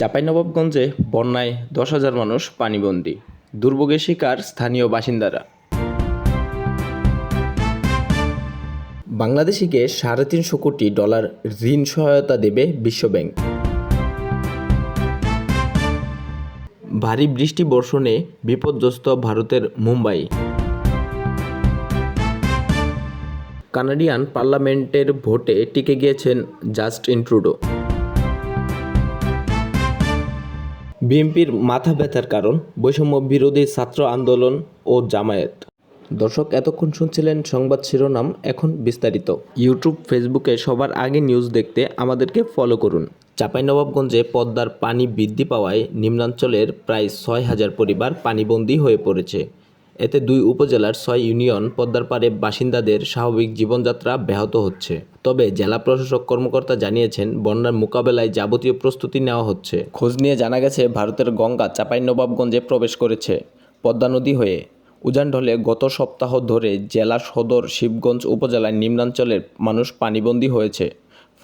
চাঁপাইনবাবগঞ্জে বন্যায় দশ হাজার মানুষ পানিবন্দী। দুর্ভোগের শিকার স্থানীয় বাসিন্দারা। বাংলাদেশিকে সাড়ে তিনশো কোটি ডলার ঋণ সহায়তা দেবে বিশ্বব্যাংক। ভারী বৃষ্টি বর্ষণে বিপর্যস্ত ভারতের মুম্বাই। কানাডিয়ান পার্লামেন্টের ভোটে টিকে গিয়েছেন জাস্টিন ট্রুডো। বিএনপির মাথা ব্যথার কারণ, বৈষম্য বিরোধী ছাত্র আন্দোলন ও জামায়াত। দর্শক, এতক্ষণ শুনছিলেন সংবাদ শিরোনাম, এখন বিস্তারিত। ইউটিউব, ফেসবুকে সবার আগে নিউজ দেখতে আমাদেরকে ফলো করুন। চাঁপাইনবাবগঞ্জে পদ্মার পানি বৃদ্ধি পাওয়ায় নিম্নাঞ্চলের প্রায় ছয় হাজার পরিবার পানিবন্দী হয়ে পড়েছে। এতে দুই উপজেলার ছয় ইউনিয়ন পদ্মার পাড়ে বাসিন্দাদের স্বাভাবিক জীবনযাত্রা ব্যাহত হচ্ছে। তবে জেলা প্রশাসক কর্মকর্তা জানিয়েছেন, বন্যার মোকাবেলায় যাবতীয় প্রস্তুতি নেওয়া হচ্ছে। খোঁজ নিয়ে জানা গেছে, ভারতের গঙ্গা চাঁপাইনবাবগঞ্জে প্রবেশ করেছে পদ্মা নদী হয়ে। উজান ঢলে গত সপ্তাহ ধরে জেলা সদর শিবগঞ্জ উপজেলার নিম্নাঞ্চলের মানুষ পানিবন্দী হয়েছে।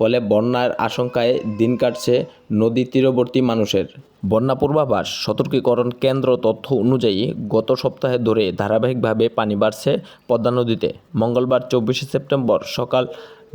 ফলে বন্যার আশঙ্কায় দিন কাটছে নদী তীরবর্তী মানুষের। বন্যা পূর্বাভাস, সতর্কীকরণ কেন্দ্র তথ্য অনুযায়ী গত সপ্তাহে ধরে ধারাবাহিকভাবে পানি বাড়ছে পদ্মা নদীতে। মঙ্গলবার চব্বিশে সেপ্টেম্বর সকাল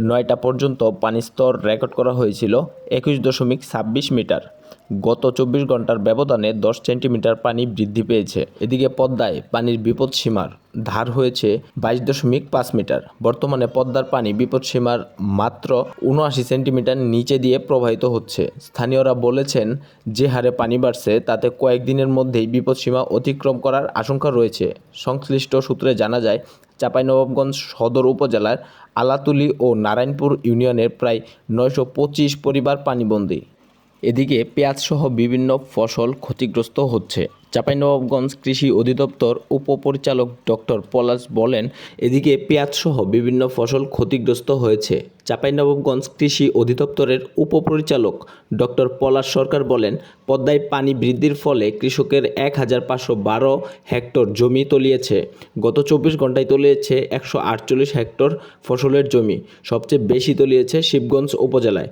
নয়টা পর্যন্ত পানিস্তর রেকর্ড করা হয়েছিল একুশ দশমিক ছাব্বিশ মিটার। গত চব্বিশ ঘণ্টার ব্যবধানে দশ সেন্টিমিটার পানি বৃদ্ধি পেয়েছে। এদিকে পদ্মায় পানির বিপদসীমার ধার হয়েছে বাইশ দশমিক পাঁচ মিটার। বর্তমানে পদ্মার পানি বিপদসীমার মাত্র উনআশি সেন্টিমিটার নিচে দিয়ে প্রবাহিত হচ্ছে। স্থানীয়রা বলেছেন, যে হারে পানি বাড়ছে, তাতে কয়েকদিনের মধ্যেই বিপদসীমা অতিক্রম করার আশঙ্কা রয়েছে। সংশ্লিষ্ট সূত্রে জানা যায়, চাঁপাইনবাবগঞ্জ সদর উপজেলার আলাতুলি ও নারায়ণপুর ইউনিয়নের প্রায় নয়শো পঁচিশ পরিবার পানিবন্দী। এদিকে পেঁয়াজসহ বিভিন্ন ফসল ক্ষতিগ্রস্ত হচ্ছে। চাঁপাইনবাবগঞ্জ কৃষি অধিদপ্তর উপপরিচালক ডক্টর পলাশ বলেন, এদিকে পেঁয়াজসহ বিভিন্ন ফসল ক্ষতিগ্রস্ত হয়েছে। চাঁপাইনবাবগঞ্জ কৃষি অধিদপ্তরের উপপরিচালক ডক্টর পলাশ সরকার বলেন, পদ্মায় পানি বৃদ্ধির ফলে কৃষকের এক হাজার পাঁচশো বারো হেক্টর জমি তলিয়েছে। গত চব্বিশ ঘন্টায় তলিয়েছে একশো আটচল্লিশ হেক্টর ফসলের জমি, সবচেয়ে বেশি তলিয়েছে শিবগঞ্জ উপজেলায়।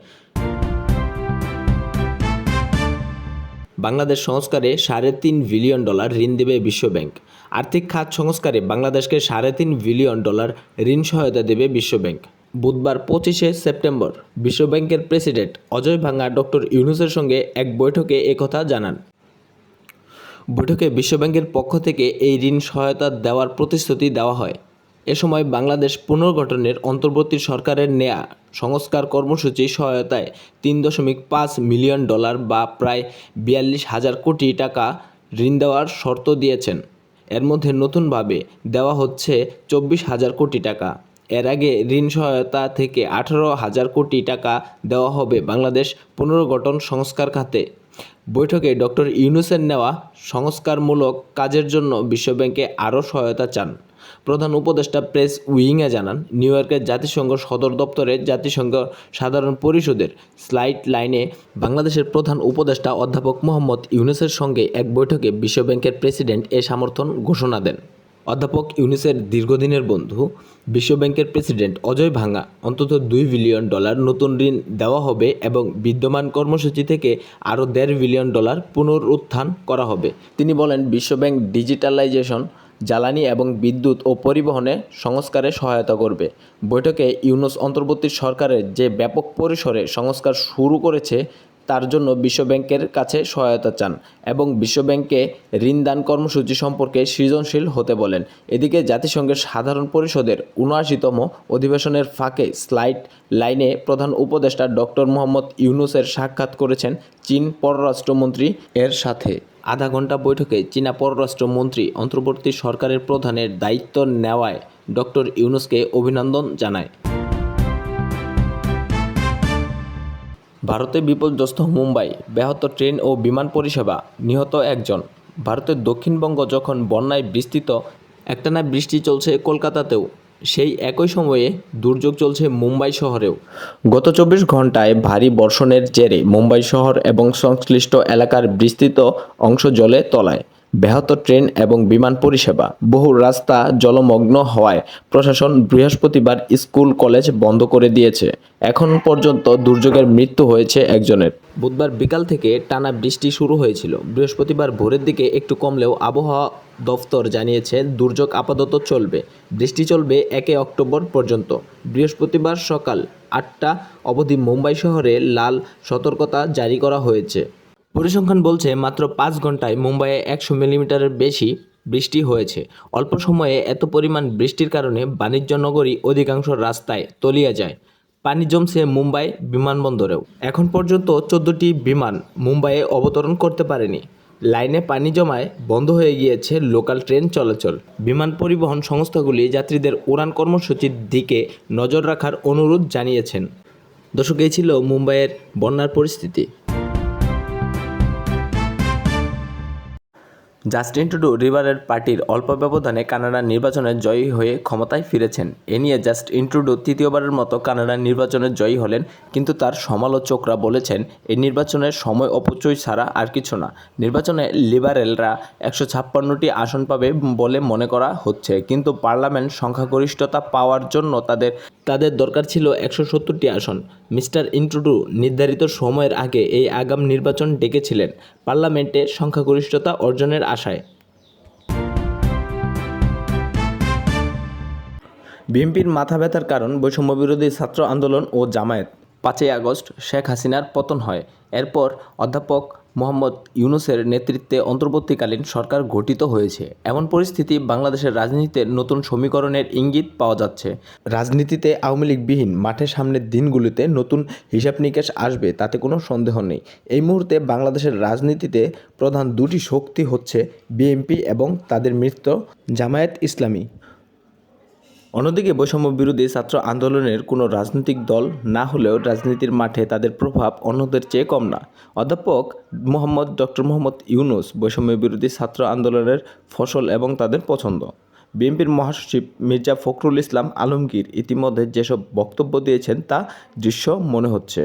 বাংলাদেশ সংস্কারে সাড়ে তিন বিলিয়ন ডলার ঋণ দেবে বিশ্বব্যাংক। আর্থিক খাত সংস্কারে বাংলাদেশকে সাড়ে তিন বিলিয়ন ডলার ঋণ সহায়তা দেবে বিশ্বব্যাংক। বুধবার পঁচিশে সেপ্টেম্বর বিশ্বব্যাংকের প্রেসিডেন্ট অজয় ভাঙ্গা ডক্টর ইউনুসের সঙ্গে এক বৈঠকে একথা জানান। বৈঠকে বিশ্বব্যাংকের পক্ষ থেকে এই ঋণ সহায়তা দেওয়ার প্রতিশ্রুতি দেওয়া হয়। এ সময় বাংলাদেশ পুনর্গঠনের অন্তর্বর্তী সরকারের নেয়া সংস্কার কর্মসূচি সহায়তায় তিন দশমিক পাঁচ মিলিয়ন ডলার বা প্রায় বিয়াল্লিশ হাজার কোটি টাকা ঋণ দেওয়ার শর্ত দিয়েছেন। এর মধ্যে নতুনভাবে দেওয়া হচ্ছে চব্বিশ হাজার কোটি টাকা। এর আগে ঋণ সহায়তা থেকে আঠারো হাজার কোটি টাকা দেওয়া হবে বাংলাদেশ পুনর্গঠন সংস্কার খাতে। বৈঠকে ডক্টর ইউনুসের নেওয়া সংস্কারমূলক কাজের জন্য বিশ্বব্যাংকে আরও সহায়তা চান। প্রধান উপদেষ্টা প্রেস উইংয়ে জানান, নিউ ইয়র্কের জাতিসংঘ সদর দপ্তরে জাতিসংঘ সাধারণ পরিষদের স্লাইড লাইনে বাংলাদেশের প্রধান উপদেষ্টা অধ্যাপক মোহাম্মদ ইউনুসের সঙ্গে এক বৈঠকে বিশ্বব্যাংকের প্রেসিডেন্ট এ সমর্থন ঘোষণা দেন। অধ্যাপক ইউনুসের দীর্ঘদিনের বন্ধু বিশ্বব্যাংকের প্রেসিডেন্ট অজয় ভাঙ্গা অন্তত দুই বিলিয়ন ডলার নতুন ঋণ দেওয়া হবে এবং বিদ্যমান কর্মসূচি থেকে আরও দেড় বিলিয়ন ডলার পুনরুত্থান করা হবে। তিনি বলেন বিশ্বব্যাংক ডিজিটালাইজেশন জ্বালানি এবং বিদ্যুৎ ও পরিবহনে সংস্কারে সহায়তা করবে। বৈঠকে ইউনুস অন্তর্বর্তী সরকারের যে ব্যাপক পরিসরে সংস্কার শুরু করেছে, তার জন্য বিশ্বব্যাংকের কাছে সহায়তা চান এবং বিশ্বব্যাংকে ঋণদান কর্মসূচি সম্পর্কে সৃজনশীল হতে বলেন। এদিকে জাতিসংঘের সাধারণ পরিষদের উনআশিতম অধিবেশনের ফাঁকে স্লাইড লাইনে প্রধান উপদেষ্টা ডক্টর মোহাম্মদ ইউনুসের সাক্ষাৎ করেছেন চীন পররাষ্ট্রমন্ত্রী এর সাথে। আধা ঘণ্টা বৈঠকে চীনা পররাষ্ট্রমন্ত্রী অন্তর্বর্তী সরকারের প্রধানের দায়িত্ব নেওয়ায় ডক্টর ইউনুসকে অভিনন্দন জানায়। ভারতে বিপর্যস্ত মুম্বাই, ব্যাহত ট্রেন ও বিমান পরিষেবা, নিহত একজন। ভারতের দক্ষিণবঙ্গ যখন বন্যায় বিস্তৃত, একটানা বৃষ্টি চলছে কলকাতাতেও। সেই একই সময়ে দুর্যোগ চলছে মুম্বাই শহরেও। গত চব্বিশ ঘন্টায় ভারী বর্ষণের জেরে মুম্বাই শহর এবং সংশ্লিষ্ট এলাকার বিস্তৃত অংশ জলে তলায়। ব্যাহত ট্রেন এবং বিমান পরিষেবা। বহু রাস্তা জলমগ্ন হওয়ায় প্রশাসন বৃহস্পতিবার স্কুল, কলেজ বন্ধ করে দিয়েছে। এখন পর্যন্ত দুর্যোগের মৃত্যু হয়েছে একজনের। বুধবার বিকাল থেকে টানা বৃষ্টি শুরু হয়েছিল। বৃহস্পতিবার ভোরের দিকে একটু কমলেও আবহাওয়া দফতর জানিয়েছে, দুর্যোগ আপাতত চলবে। বৃষ্টি চলবে একে অক্টোবর পর্যন্ত। বৃহস্পতিবার সকাল আটটা অবধি মুম্বাই শহরে লাল সতর্কতা জারি করা হয়েছে। পরিসংখ্যান বলছে, মাত্র পাঁচ ঘন্টায় মুম্বাইয়ে একশো মিলিমিটারের বেশি বৃষ্টি হয়েছে। অল্প সময়ে এত পরিমাণ বৃষ্টির কারণে বাণিজ্য নগরী অধিকাংশ রাস্তায় তলিয়ে যায়। পানি জমছে মুম্বাই বিমানবন্দরেও। এখন পর্যন্ত চোদ্দোটি বিমান মুম্বাইয়ে অবতরণ করতে পারেনি। লাইনে পানি জমায় বন্ধ হয়ে গিয়েছে লোকাল ট্রেন চলাচল। বিমান পরিবহন সংস্থাগুলি যাত্রীদের উড়ান কর্মসূচির দিকে নজর রাখার অনুরোধ জানিয়েছেন। দর্শক, এই ছিল মুম্বাইয়ের বন্যার পরিস্থিতি। জাস্টিন টুডু রিভারের পার্টির অল্প ব্যবধানে কানাডার নির্বাচনে জয়ী হয়ে ক্ষমতায় ফিরেছেন। এ নিয়ে জাস্টিন টুডু তৃতীয়বারের মতো কানাডার নির্বাচনে জয়ী হলেন, কিন্তু তার সমালোচকরা বলেছেন এই নির্বাচনের সময় অপচয় ছাড়া আর কিছু না। নির্বাচনে লিবারেলরা একশো ছাপ্পান্নটি আসন পাবে বলে মনে করা হচ্ছে, কিন্তু পার্লামেন্ট সংখ্যাগরিষ্ঠতা পাওয়ার জন্য তাদের তাদের দরকার ছিল একশো সত্তরটি আসন। মিস্টার ইন্ট্রুডু নির্ধারিত সময়ের আগে এই আগাম নির্বাচন ডেকেছিলেন। পার্লামেন্টে সংখ্যাগরিষ্ঠতা অর্জনের আশায়। বিএনপির মাথা ব্যথার কারণ বৈষম্যবিরোধী ছাত্র আন্দোলন ও জামায়াত। পাঁচই আগস্ট শেখ হাসিনার পতন হয়। এরপর অধ্যাপক মোহাম্মদ ইউনুসের নেতৃত্বে অন্তর্বর্তীকালীন সরকার গঠিত হয়েছে। এমন পরিস্থিতি বাংলাদেশের রাজনীতিতে নতুন সমীকরণের ইঙ্গিত পাওয়া যাচ্ছে। রাজনীতিতে আওয়ামী লীগবিহীন মাঠের সামনের দিনগুলিতে নতুন হিসাব নিকাশ আসবে তাতে কোনো সন্দেহ নেই। এই মুহূর্তে বাংলাদেশের রাজনীতিতে প্রধান দুটি শক্তি হচ্ছে বিএনপি এবং তাদের মৃত্য জামায়াত ইসলামী। অন্যদিকে বৈষম্য বিরোধী ছাত্র আন্দোলনের কোনো রাজনৈতিক দল না হলেও রাজনীতির মাঠে তাদের প্রভাব অন্যদের চেয়ে কম না। অধ্যাপক মোহাম্মদ ডক্টর মোহাম্মদ ইউনুস বৈষম্য বিরোধী ছাত্র আন্দোলনের ফসল এবং তাদের পছন্দ। বিএনপির মহাসচিব মির্জা ফখরুল ইসলাম আলমগীর ইতিমধ্যে যেসব বক্তব্য দিয়েছেন তা দৃশ্য মনে হচ্ছে।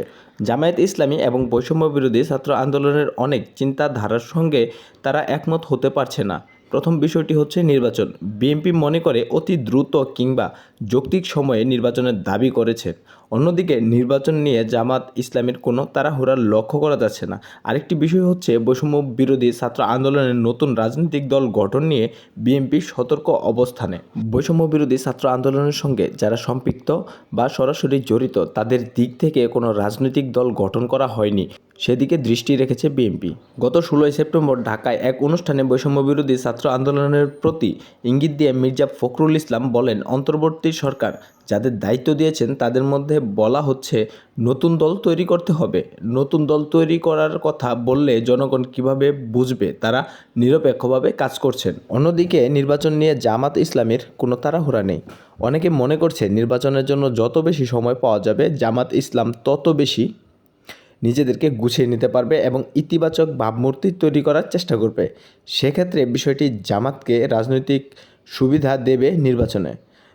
জামায়াত ইসলামী এবং বৈষম্য বিরোধী ছাত্র আন্দোলনের অনেক চিন্তাধারার সঙ্গে তারা একমত হতে পারছে না। প্রথম বিষয়টি হচ্ছে নির্বাচন। বিএনপি মনে করে অতি দ্রুত কিংবা যৌক্তিক সময়ে নির্বাচনের দাবি করেছে। অন্যদিকে নির্বাচন নিয়ে জামাত ইসলামের কোনো তাড়াহুড়ার লক্ষ্য করা যাচ্ছে না। আরেকটি বিষয় হচ্ছে বৈষম্য বিরোধী ছাত্র আন্দোলনের নতুন রাজনৈতিক দল গঠন নিয়ে বিএনপি সতর্ক অবস্থানে। বৈষম্য বিরোধী ছাত্র আন্দোলনের সঙ্গে যারা সম্পৃক্ত বা সরাসরি জড়িত, তাদের দিক থেকে কোনো রাজনৈতিক দল গঠন করা হয়নি। সেদিকে দৃষ্টি রেখেছে বিএনপি। গত ষোলোই সেপ্টেম্বর ঢাকায় এক অনুষ্ঠানে বৈষম্য বিরোধী ছাত্র আন্দোলনের প্রতি ইঙ্গিত দিয়ে মির্জা ফখরুল ইসলাম বলেন, অন্তর্বর্তী সরকার যাদের দায়িত্ব দিয়েছেন তাদের মধ্যে বলা হচ্ছে নতুন দল তৈরি করতে হবে। নতুন দল তৈরি করার কথা বললে জনগণ কীভাবে বুঝবে? তারা নিরপেক্ষভাবে কাজ করছেন। অন্যদিকে নির্বাচন নিয়ে জামাত ইসলামের কোনো তাড়াহুড়া নেই। অনেকে মনে করছে নির্বাচনের জন্য যত বেশি সময় পাওয়া যাবে, জামাত ইসলাম তত বেশি নিজেদেরকে গুছিয়ে নিতে পারবে এবং ইতিবাচক ভাবমূর্তি তৈরি করার চেষ্টা করবে। সেক্ষেত্রে বিষয়টি জামাতকে রাজনৈতিক সুবিধা দেবে নির্বাচনে।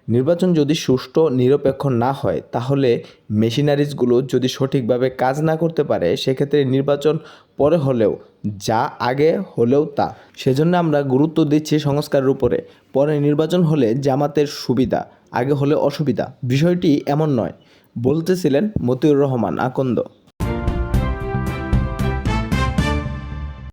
নির্বাচন যদি সুষ্ঠু, নিরপেক্ষ না হয়, তাহলে মেশিনারিজগুলো যদি সঠিকভাবে কাজ না করতে পারে, সেক্ষেত্রে নির্বাচন পরে হলেও, যা আগে হলেও তা। সেজন্য আমরা গুরুত্ব দিচ্ছি সংস্কারের উপরে। পরে নির্বাচন হলে জামাতের সুবিধা, আগে হলে অসুবিধা। বিষয়টি এমন নয়, বলতেছিলেন মতিউর রহমান আকন্দ।